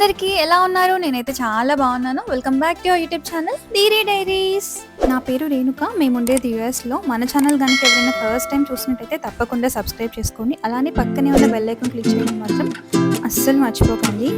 అందరికీ ఎలా ఉన్నారు? నేనైతే చాలా బాగున్నాను. Welcome back to your YouTube channel Deere diaries నా పేరు రేణుక. మేము ఉండేది యూఎస్లో. మన ఛానల్ కనుక ఎవరైనా ఫస్ట్ టైం చూసినట్టయితే తప్పకుండా సబ్స్క్రైబ్ చేసుకోండి. అలానే పక్కనే ఉన్న బెల్ ఐకాన్ క్లిక్ చేయడం మాత్రం అస్సలు మర్చిపోకండి.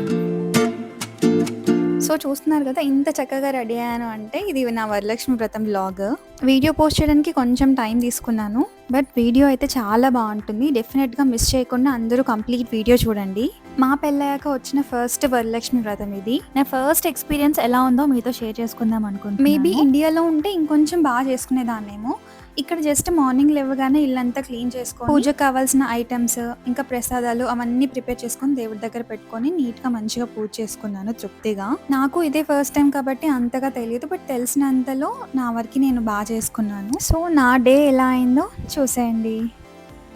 సో చూస్తున్నారు కదా ఇంత చక్కగా రెడీ అయ్యాను అంటే ఇది నా వరలక్ష్మి వ్రతం బ్లాగ్ వీడియో పోస్ట్ చేయడానికి కొంచెం టైం తీసుకున్నాను. బట్ వీడియో అయితే చాలా బాగుంటుంది. డెఫినెట్గా మిస్ చేయకుండా అందరూ కంప్లీట్ వీడియో చూడండి. మా పెళ్ళయ్యాక వచ్చిన ఫస్ట్ వరలక్ష్మి వ్రతం ఇది. నా ఫస్ట్ ఎక్స్పీరియన్స్ ఎలా ఉందో మీతో షేర్ చేసుకుందాం అనుకుంటున్నాను. మేబీ ఇండియాలో ఉంటే ఇంకొంచెం బాగా చేసుకునేదాన్నేమో. ఇక్కడ జస్ట్ మార్నింగ్ లేవగానే ఇల్లంతా క్లీన్ చేసుకొని పూజకు కావాల్సిన ఐటమ్స్ ఇంకా ప్రసాదాలు అవన్నీ ప్రిపేర్ చేసుకొని దేవుడి దగ్గర పెట్టుకొని నీట్గా మంచిగా పూజ చేసుకున్నాను తృప్తిగా. నాకు ఇదే ఫస్ట్ టైం కాబట్టి అంతగా తెలియదు బట్ తెలిసినంతలో నా వరకు నేను బాగా చేసుకున్నాను. సో నా డే ఎలా అయిందో చూసేయండి.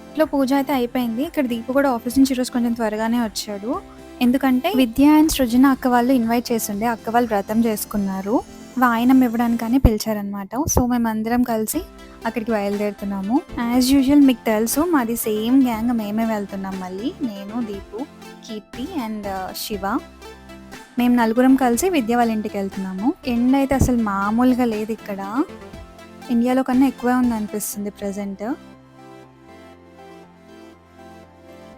ఇంట్లో పూజ అయితే అయిపోయింది. ఇక్కడ దీపు కూడా ఆఫీస్ నుంచి ఈరోజు కొంచెం త్వరగానే వచ్చాడు. ఎందుకంటే విద్య అండ్ సృజన అక్క వాళ్ళు ఇన్వైట్ చేసిండే. అక్క వాళ్ళు వ్రతం చేసుకున్నారు. వాయనం ఇవ్వడానికనే పిలిచారనమాట సో మేమందరం కలిసి అక్కడికి బయలుదేరుతున్నాము. యాజ్ యూజువల్ మీకు తెలుసు మాది సేమ్ గ్యాంగ్ మేమే వెళ్తున్నాం మళ్ళీ. నేను దీపు కీర్తి అండ్ uh, శివ. మేము నలుగురం కలిసి విద్య వాళ్ళ ఇంటికి వెళ్తున్నాము. ఎండ అయితే అసలు మామూలుగా లేదు ఇక్కడ. ఇండియాలో కన్నా ఎక్కువే ఉంది అనిపిస్తుంది ప్రజెంట్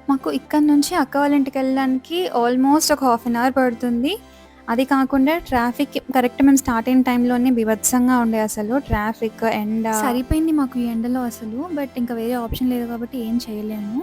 మాకు ఇక్కడ నుంచి అక్క వాళ్ళ ఇంటికి వెళ్ళడానికి ఆల్మోస్ట్ ఒక హాఫ్ అన్ అవర్ పడుతుంది. అది కాకుండా ట్రాఫిక్ కరెక్ట్ మేము స్టార్ట్ అయిన టైంలోనే బిభత్సంగా ఉండే అసలు. ట్రాఫిక్ ఎండ. సరిపోయింది మాకు ఈ ఎండలో అసలు బట్ ఇంకా వేరే ఆప్షన్ లేదు కాబట్టి ఏం చేయలేము.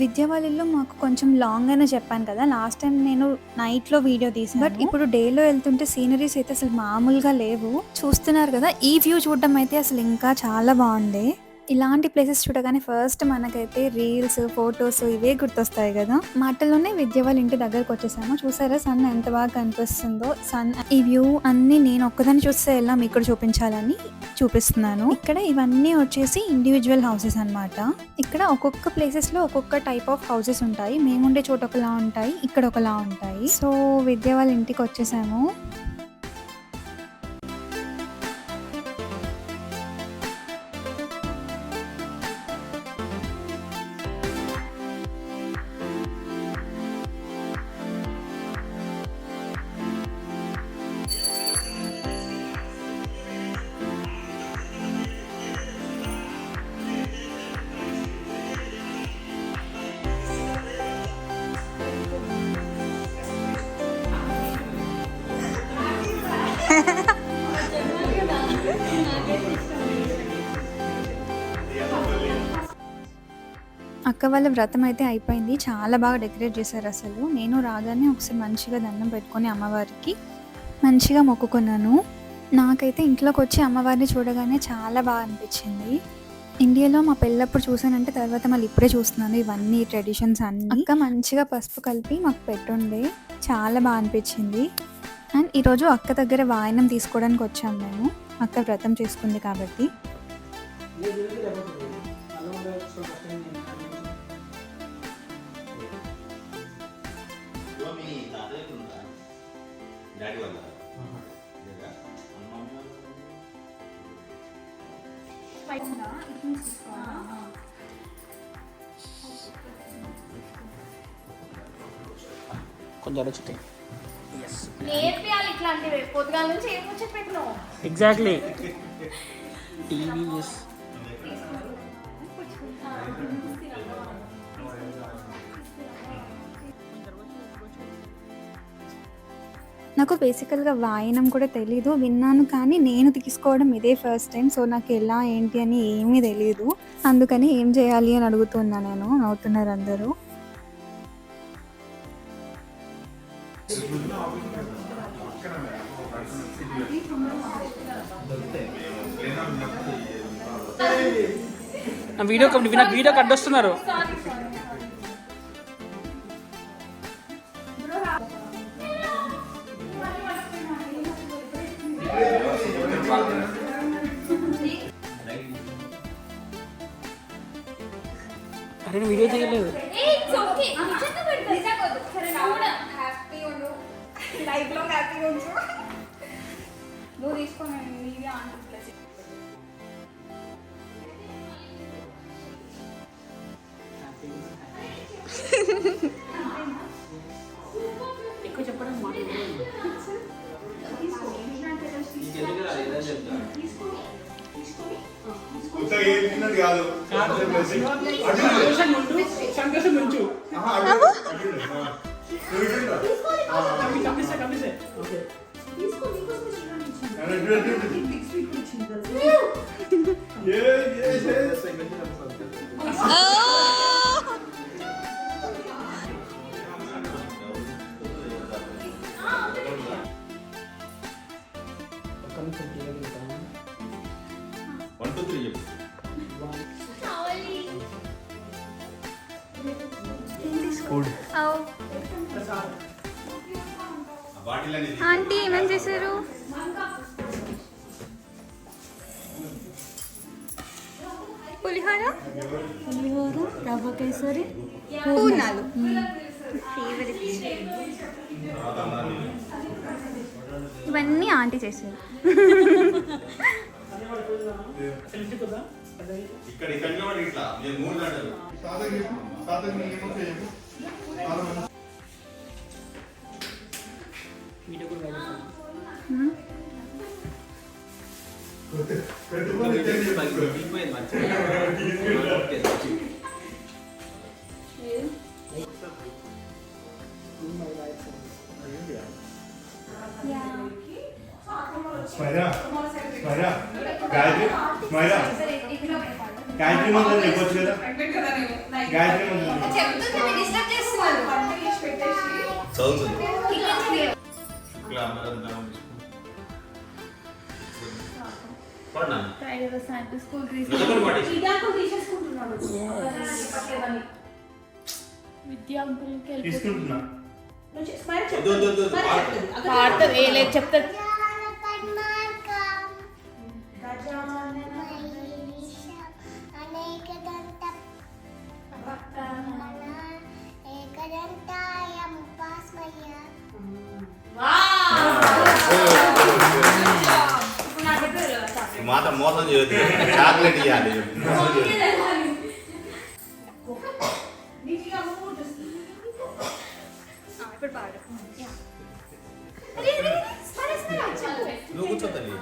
విద్య వాళ్ళ ఇల్లు మాకు కొంచెం లాంగ్ అయినా చెప్పాను కదా లాస్ట్ టైం నేను నైట్లో వీడియో తీసాను బట్ ఇప్పుడు డేలో వెళ్తుంటే సీనరీస్ అయితే అసలు మామూలుగా లేవు. చూస్తున్నారు కదా ఈ వ్యూ చూడడం అయితే అసలు ఇంకా చాలా బాగుండే ఇలాంటి ప్లేసెస్ చూడగానే ఫస్ట్ మనకైతే రీల్స్ ఫొటోస్ ఇవే గుర్తొస్తాయి కదా. మాటల్లోనే విద్య వాళ్ళ ఇంటి దగ్గరకు వచ్చేసాము. చూసారా సన్ ఎంత బాగా కనిపిస్తుందో. సన్ ఈ వ్యూ అన్ని నేను ఒక్కదాన్ని చూస్తే ఎలా మీకు చూపించాలని చూపిస్తున్నాను. ఇక్కడ ఇవన్నీ వచ్చేసి ఇండివిజువల్ హౌసెస్ అనమాట ఇక్కడ ఒక్కొక్క ప్లేసెస్లో ఒక్కొక్క టైప్ ఆఫ్ హౌసెస్ ఉంటాయి. మేముండే చోట ఒకలా ఉంటాయి ఇక్కడ ఒకలా ఉంటాయి. సో విద్య వాళ్ళ ఇంటికి వచ్చేసాము. అక్క వాళ్ళ వ్రతం అయితే అయిపోయింది. చాలా బాగా డెకరేట్ చేశారు అసలు. నేను రాగానే ఒకసారి మంచిగా దండం పెట్టుకొని అమ్మవారికి మంచిగా మొక్కుకున్నాను. నాకైతే ఇంట్లోకి వచ్చి అమ్మవారిని చూడగానే చాలా బాగా అనిపించింది. ఇండియాలో మా పెళ్ళప్పుడు చూసానంటే తర్వాత మళ్ళీ ఇప్పుడే చూస్తున్నాను. ఇవన్నీ ట్రెడిషన్స్ అన్నీ. అక్క మంచిగా పసుపు కలిపి మాకు పెట్టుండే. చాలా బాగా అనిపించింది. అండ్ ఈరోజు అక్క దగ్గర వాయనం తీసుకోవడానికి వచ్చాము మేము. అక్క వ్రతం చేసుకుంది కాబట్టి. డాడీ? అమ్మమ్మ కొంచెం పెట్టినావు? ఎగ్జాక్ట్లీ టీవీఎస్ నాకు బేసికల్గా వాయనం కూడా తెలీదు విన్నాను కానీ నేను తీసుకోవడం ఇదే ఫస్ట్ టైం సో నాకు ఎలా ఏంటి అని ఏమీ తెలియదు అందుకని ఏం చేయాలి అని అడుగుతున్నా నేను నవ్వుతున్నారు అందరూ. వీడియో వీడియో కట్ వస్తున్నారు. నేను వీడియో తీయలేదు. హ్యాపీగా నువ్వు తీసుకోను ఎక్కువ చెప్పడం మాట రాదు ఏదని చెప్తా ఉత్తగా ఏం తిన్నది కాదు సంతోషం ఉండు. సంతోషం ఉంచు. ఆహా, అటు, అటు, ఆ. నువ్వు టూ త్రీ చెప్పు కావాలి ఆ బాటిల్ అనేది ఆంటీ ఏమేం చేశారు? పులిహోర? పులిహోర రవ్వ కేసరి పూర్ణాలు. ఇవన్నీ ఆంటీ చేశారు. సెల్ఫీ కదా ఇక్కడ ఇక్కడ కూడా ఇట్లా నేను మూడు గంటలు. వీడియో కూడా రాజేస్తాను గాయత్రి మంత్రం చెప్పొచ్చు కదా గాయత్రి మంత్రం చదువుతుంది తీసుకుంటున్నా. వద్దు మాత్రం మోసం చేయొద్దు చాక్లెట్ ఇవ్వాలి మోసం చేయొద్దు. ఇప్పుడు పాడు నువ్వు కూర్చో తల్లి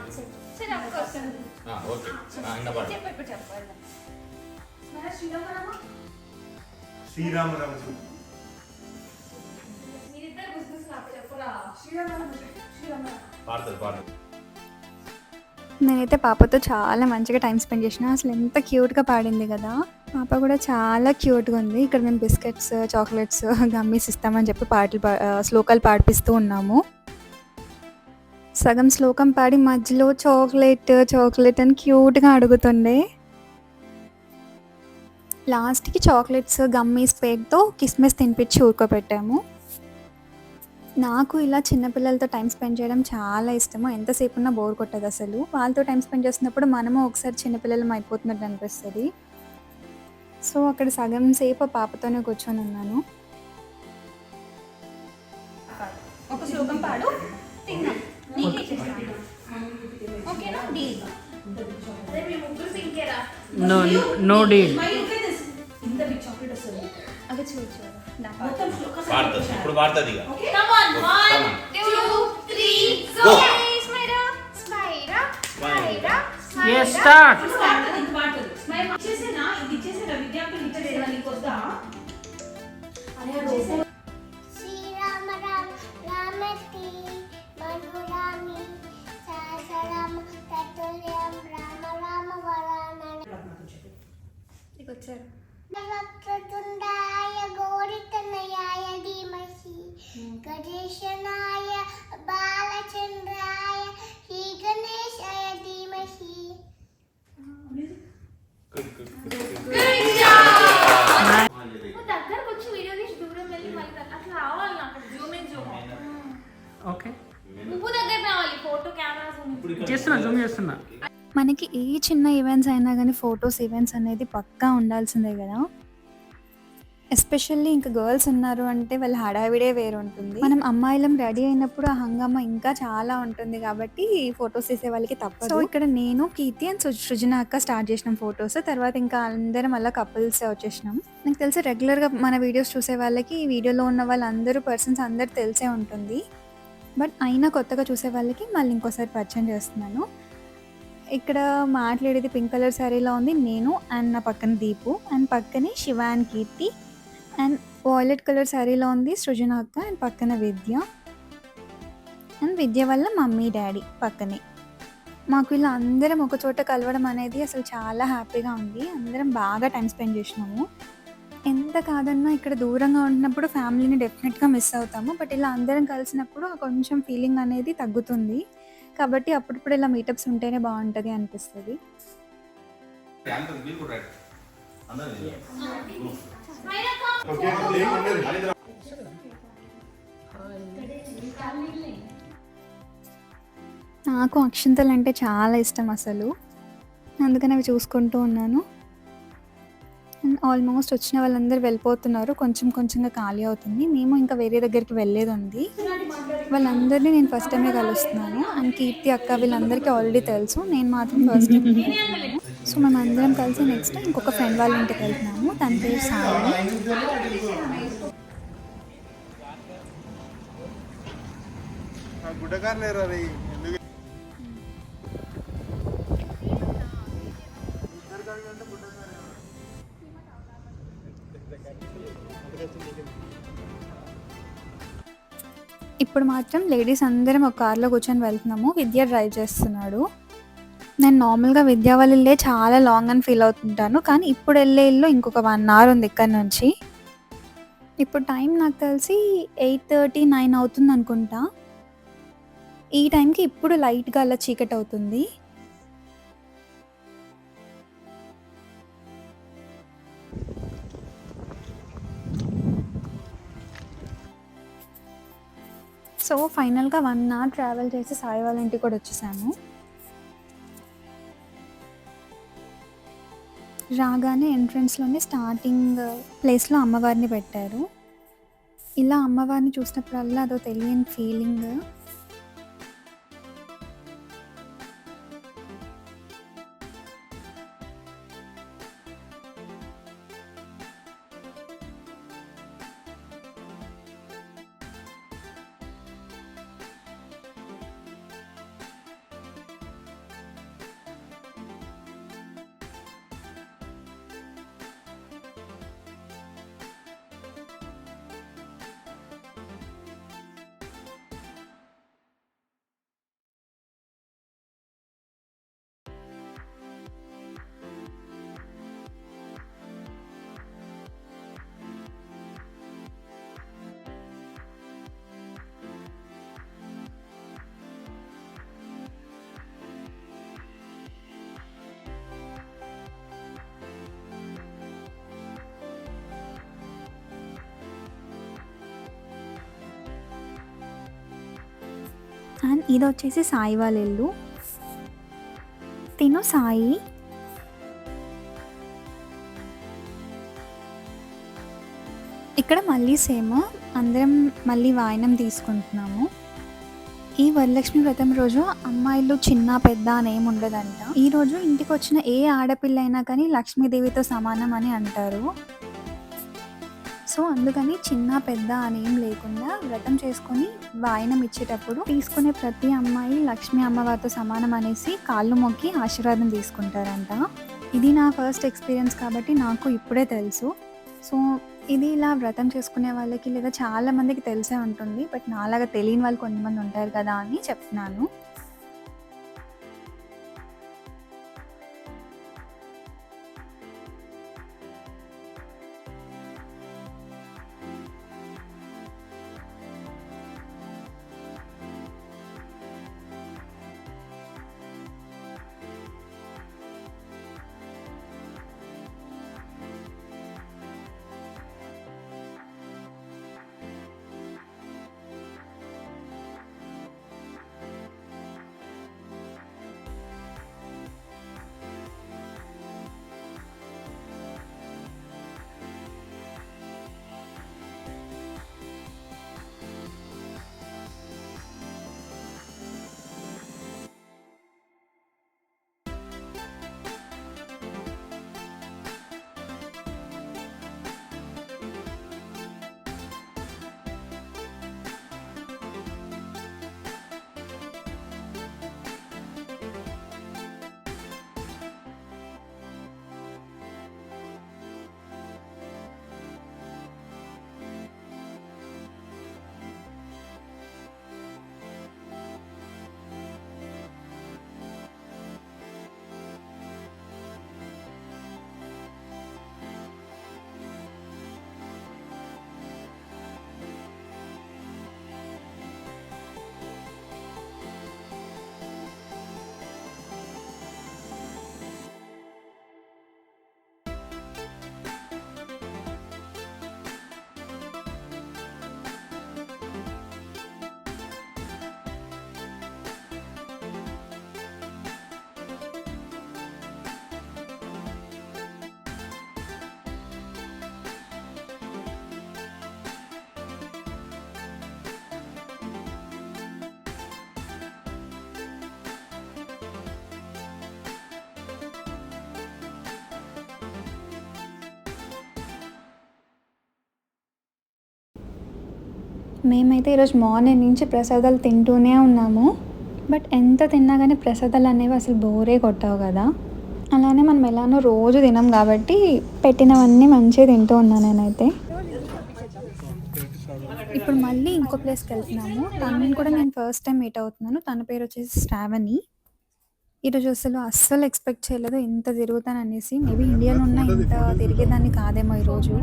ఆ, ఓకే ఆ, ఇంకా పాడు ఇప్పుడు చెప్పాలి శ్రీరామరామ పాడుతుంది పాడుతుంది నేనైతే పాపతో చాలా మంచిగా టైం స్పెండ్ చేసిన. అసలు ఎంత క్యూట్గా పాడింది కదా. పాప కూడా చాలా క్యూట్గా ఉంది. ఇక్కడ మేము బిస్కెట్స్ చాక్లెట్స్ గమ్మీస్ ఇస్తామని చెప్పి పాటలు పా శ్లోకాలు పాడిపిస్తూ ఉన్నాము. సగం శ్లోకం పాడి మధ్యలో చాక్లెట్ చాక్లెట్ అని క్యూట్గా అడుగుతుండే. లాస్ట్కి చాక్లెట్స్ గమ్మీస్ పేరుతో కిస్మిస్ తినిపించి ఊరుకోబెట్టాము. నాకు ఇలా చిన్నపిల్లలతో టైం స్పెండ్ చేయడం చాలా ఇష్టము. ఎంతసేపు ఉన్నా బోర్ కొట్టదు అసలు. వాళ్ళతో టైం స్పెండ్ చేస్తున్నప్పుడు మనము ఒకసారి చిన్నపిల్లలం అయిపోతున్నట్టు అనిపిస్తుంది. సో అక్కడ సగం సేపు పాపతోనే కూర్చొని ఉన్నాను. ఒక శ్లోకం పాడు. ఓకేనా? డీల్. నో డీల్ వద్దా? అరే చేసే శ్రీరామ రామ రామతి మధురామి సహస్రరామ తతుల్యం రామ రామ వరానన. వచ్చారు. వక్రతుండాయ గౌరితనయాయ ధీమహి గజేశనాయ బాలచంద్రాయ శ్రీ గణేశాయ ధీమహి నువ్వు దగ్గరకు వచ్చి వీడియో తీసి దూరం వెళ్ళి మళ్ళీ అట్లా రావాలి నాకు జూమ్ ఇన్ జూమ్ ఓకే నువ్వు దగ్గర రావాలి ఫోటో కెమెరా జూమ్ చేస్తున్నా జూమ్ చేస్తున్నా మనకి ఏ చిన్న ఈవెంట్స్ అయినా కానీ ఫొటోస్ ఈవెంట్స్ అనేది పక్కా ఉండాల్సిందే కదా. ఎస్పెషల్లీ ఇంకా గర్ల్స్ ఉన్నారు అంటే వాళ్ళ హడావిడే వేరు ఉంటుంది. మనం అమ్మాయిలం రెడీ అయినప్పుడు ఆ హంగామా ఇంకా చాలా ఉంటుంది కాబట్టి ఫొటోస్ తీసే వాళ్ళకి తప్పదు. సో ఇక్కడ నేను కీర్తి అండ్ సృజన అక్క స్టార్ట్ చేసినాం ఫొటోస్ తర్వాత ఇంకా అందరం మళ్ళీ కపుల్స్ వచ్చేసినాం. నాకు తెలిసి రెగ్యులర్గా మన వీడియోస్ చూసే వాళ్ళకి ఈ వీడియోలో ఉన్న వాళ్ళందరూ పర్సన్స్ అందరు తెలిసే ఉంటుంది. బట్ అయినా కొత్తగా చూసే వాళ్ళకి మళ్ళీ ఇంకోసారి పరిచయం చేస్తున్నాను. ఇక్కడ మాట్లాడేది పింక్ కలర్ శారీలో ఉంది. నేను అండ్ నా పక్కన దీపు అండ్ పక్కనే Shiva and Keerthi and violet colour శారీలో ఉంది సృజన అక్క అండ్ పక్కన విద్య అండ్ విద్య వల్ల మమ్మీ డాడీ పక్కనే. మాకు ఇలా అందరం ఒక చోట కలవడం అనేది అసలు చాలా హ్యాపీగా ఉంది. అందరం బాగా టైం స్పెండ్ చేసినాము. ఎంత కాదన్నా ఇక్కడ దూరంగా ఉంటున్నప్పుడు ఫ్యామిలీని డెఫినెట్గా మిస్ అవుతాము. బట్ ఇలా అందరం కలిసినప్పుడు కొంచెం ఫీలింగ్ అనేది తగ్గుతుంది. కాబట్టి అప్పుడప్పుడు ఇలా మీటప్స్ ఉంటేనే బాగుంటుంది అనిపిస్తుంది. నాకు అక్షింతలు అంటే చాలా ఇష్టం అసలు. అందుకని అవి చూసుకుంటూ ఉన్నాను. ఆల్మోస్ట్ వచ్చిన వాళ్ళందరూ వెళ్ళిపోతున్నారు. కొంచెం కొంచెంగా ఖాళీ అవుతుంది. మేము ఇంకా వేరే దగ్గరికి వెళ్ళేది ఉంది వాళ్ళందరినీ నేను ఫస్ట్ టైమే కలుస్తున్నాను. అండ్ కీర్తి అక్క వీళ్ళందరికీ ఆల్రెడీ తెలుసు. నేను మాత్రం ఫస్ట్ టైం సో మేము అందరం కలిసి నెక్స్ట్ ఇంకొక ఫ్రెండ్ వాళ్ళ ఇంటికి వెళ్తున్నాము. తన పేరు సాయి. గుడ్డకారు లేరు ఇప్పుడు మాత్రం లేడీస్ అందరం ఒక కార్లో కూర్చొని వెళ్తున్నాము. విద్య డ్రైవ్ చేస్తున్నాడు. నేను నార్మల్గా విద్యా వాళ్ళ వెళ్ళే చాలా లాంగ్ అని ఫీల్ అవుతుంటాను. కానీ ఇప్పుడు వెళ్ళే ఇల్లు ఇంకొక వన్ అవర్ ఉంది ఇక్కడ నుంచి. ఇప్పుడు టైం నాకు తెలిసి ఎయిట్ థర్టీ నైన్ అవుతుంది అనుకుంటా ఈ టైంకి ఇప్పుడు లైట్గా అలా చీకటి అవుతుంది. సో ఫైనల్గా వన్ అవర్ ట్రావెల్ చేసి సాయి వాళ్ళ ఇంటికి కూడా వచ్చేసాము. రాగానే ఎంట్రన్స్లోనే స్టార్టింగ్ ప్లేస్లో అమ్మవారిని పెట్టారు. ఇలా అమ్మవారిని చూసినప్పుడల్లా అదో తెలియని ఫీలింగ్ అండ్ ఇది వచ్చేసి సాయి వాళ్ళ ఇల్లు. తిను సాయి. ఇక్కడ మళ్ళీ సేమ్ అందరం మళ్ళీ వాయనం తీసుకుంటున్నాము. ఈ వరలక్ష్మి వ్రతం రోజు అమ్మాయిలు చిన్న పెద్ద అని ఏమి ఉండదంట. ఈ రోజు ఇంటికి వచ్చిన ఏ ఆడపిల్ల అయినా కానీ లక్ష్మీదేవితో సమానం అని అంటారు. సో అందుకని చిన్న పెద్ద అనేం లేకుండా వ్రతం చేసుకొని వాయనం ఇచ్చేటప్పుడు తీసుకునే ప్రతి అమ్మాయి లక్ష్మీ అమ్మవారితో సమానం అనేసి కాళ్ళు మొక్కి ఆశీర్వాదం తీసుకుంటారంట. ఇది నా ఫస్ట్ ఎక్స్పీరియన్స్ కాబట్టి నాకు ఇప్పుడే తెలుసు. సో ఇది ఇలా వ్రతం చేసుకునే వాళ్ళకి లేదా చాలా మందికి తెలిసే ఉంటుంది. బట్ నాలాగా తెలియని వాళ్ళు కొంతమంది ఉంటారు కదా అని చెప్తున్నాను. మేమైతే ఈరోజు మార్నింగ్ నుంచి ప్రసాదాలు తింటూనే ఉన్నాము. బట్ ఎంత తిన్నా కానీ ప్రసాదాలు అనేవి అసలు బోరే కొట్టావు కదా. అలానే మనం ఎలానో రోజు తినం కాబట్టి పెట్టినవన్నీ మంచిగా తింటూ ఉన్నాను నేనైతే. ఇప్పుడు మళ్ళీ ఇంకో ప్లేస్కి వెళ్తున్నాము. తనని కూడా నేను ఫస్ట్ టైం మీట్ అవుతున్నాను. తన పేరు వచ్చేసి శ్రావణి. ఈరోజు అసలు అస్సలు ఎక్స్పెక్ట్ చేయలేదు ఇంత తిరుగుతాను అనేసి. మేబీ ఇండియాలో ఉన్న ఇంత తిరిగేదాన్ని కాదేమో ఈరోజు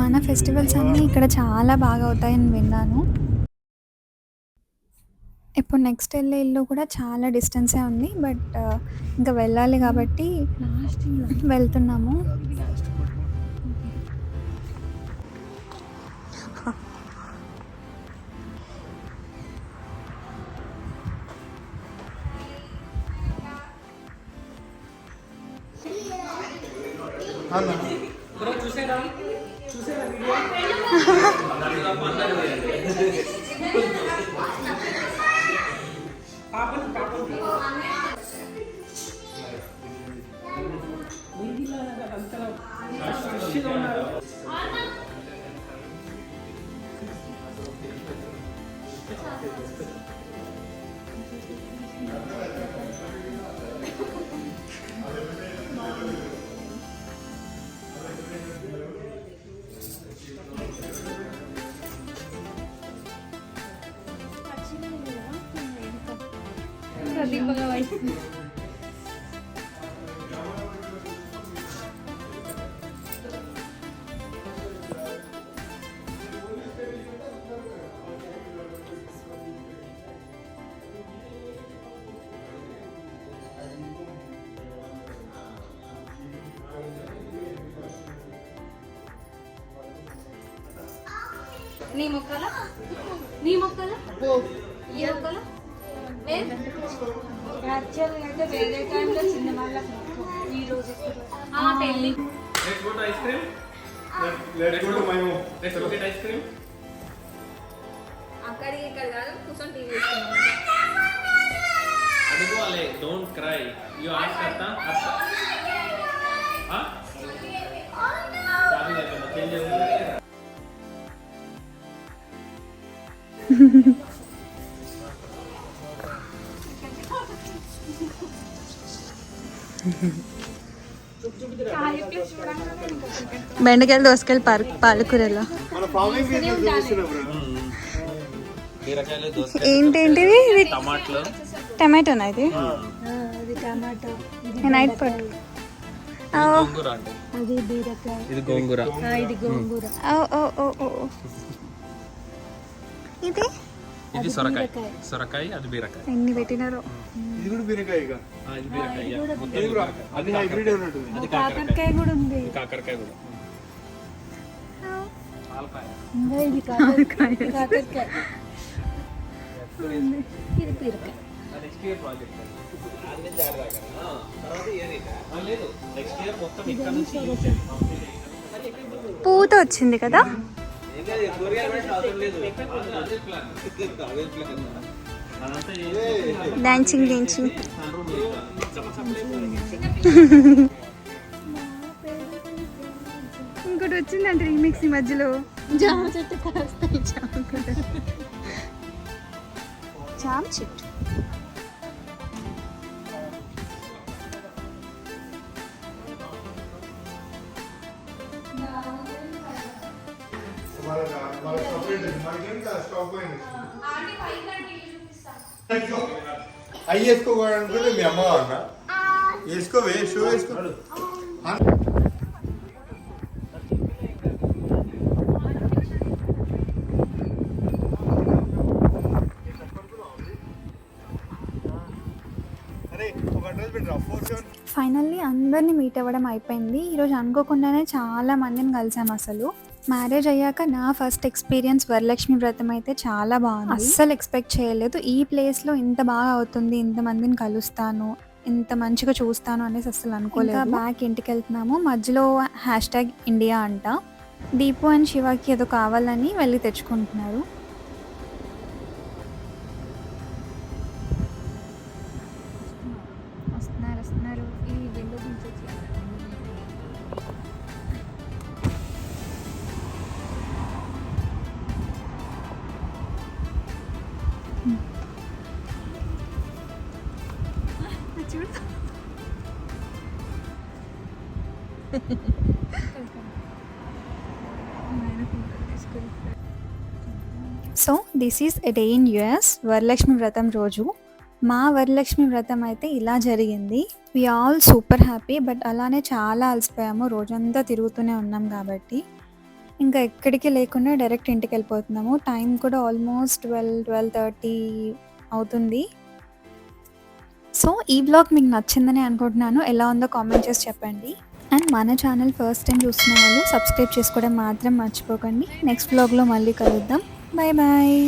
మన ఫెస్టివల్స్ అన్నీ ఇక్కడ చాలా బాగా అవుతాయని విన్నాను. ఇప్పుడు నెక్స్ట్ వెళ్ళే ఇల్లు కూడా చాలా డిస్టెన్సే ఉంది బట్ ఇంకా వెళ్ళాలి కాబట్టి వెళ్తున్నాము. చూసారా నీ Let's go get ice cream. అక్కడికి ఇక్కడ కాదు కూర్చొని TV అడుగువాలి don't cry you ask అత్త అత్త ఆ సారీ లేకుండా చేంజ్ చేస్తుంది బెండకాయలు దోసకాయలు పాలు పాలకూరలో. ఏంటేంటివి ఇది టమాటోనా ఇది? అది టమాటో. నైట్ పట్టు గోంగూర అంటే అది బీరకాయ. ఇది గోంగూర. ఇది గోంగూర. ఓ ఓ ఓ ఓ ఓ. ఇది? ఇది సొరకాయ. సొరకాయ అది బీరకాయ. ఎన్ని పెట్టినారో? ఇది కూడా బీరకాయ ఇక. ఆ, ఇది బీరకాయ. మొత్తం ఇది కూడా బీరకాయ. అది హైబ్రిడ్ ఉన్నట్టుంది అది కాకరకాయ కూడా ఉంది. ఇది కాకరకాయ కూడా. ఇది నెక్స్ట్ ఇయర్ ప్రాజెక్ట్ లేదు నెక్స్ట్ ఇయర్ మొత్తం ఇక్కడ నుంచి పూత వచ్చింది కదా? డాన్సింగ్ డాన్సింగ్ ఇంకోటి వచ్చిందంటే రీమిక్స్ ఈ మధ్యలో. జామ చెట్టు కాస్తాయి జామ కూడా జామ చెట్టు అవి వేసుకోవాలనుకుంటే మీ అమ్మ అన్న వేసుకోవే షూ వేసుకో ఫైనల్లీ అందరినీ మీట్ అవ్వడం అయిపోయింది. ఈరోజు అనుకోకుండానే చాలా మందిని కలిసాం అసలు. మ్యారేజ్ అయ్యాక నా ఫస్ట్ ఎక్స్పీరియన్స్ వరలక్ష్మి వ్రతం అయితే చాలా బాగుంది. అస్సలు ఎక్స్పెక్ట్ చేయలేదు. ఈ ప్లేస్లో ఇంత బాగా అవుతుంది ఇంత మందిని కలుస్తాను ఇంత మంచిగా చూస్తాను అనేసి అసలు అనుకోలేదు. బ్యాక్ ఇంటికి వెళ్తున్నాము. మధ్యలో హ్యాష్ ట్యాగ్ ఇండియా అంట. దీపు అండ్ శివకి ఏదో కావాలని వెళ్ళి తెచ్చుకుంటున్నారు. So this is a day in US Varalakshmi Vratam రోజు. మా వరలక్ష్మి వ్రతం అయితే ఇలా జరిగింది. We all super happy but అలానే చాలా అలసిపోయాము. రోజంతా తిరుగుతూనే ఉన్నాం కాబట్టి. ఇంకా ఎక్కడికి లేకుండా డైరెక్ట్ ఇంటికి వెళ్ళిపోతున్నాము. టైం కూడా ఆల్మోస్ట్ ట్వెల్వ్ ట్వెల్వ్ థర్టీ అవుతుంది. సో ఈ బ్లాగ్ మీకు నచ్చిందని అనుకుంటున్నాను. ఎలా ఉందో కామెంట్ చేసి చెప్పండి. అండ్ మన ఛానల్ ఫస్ట్ టైం చూస్తున్న వాళ్ళు సబ్స్క్రైబ్ చేసుకోవడం మాత్రం మర్చిపోకండి. నెక్స్ట్ బ్లాగ్లో మళ్ళీ కలుద్దాం. Bye bye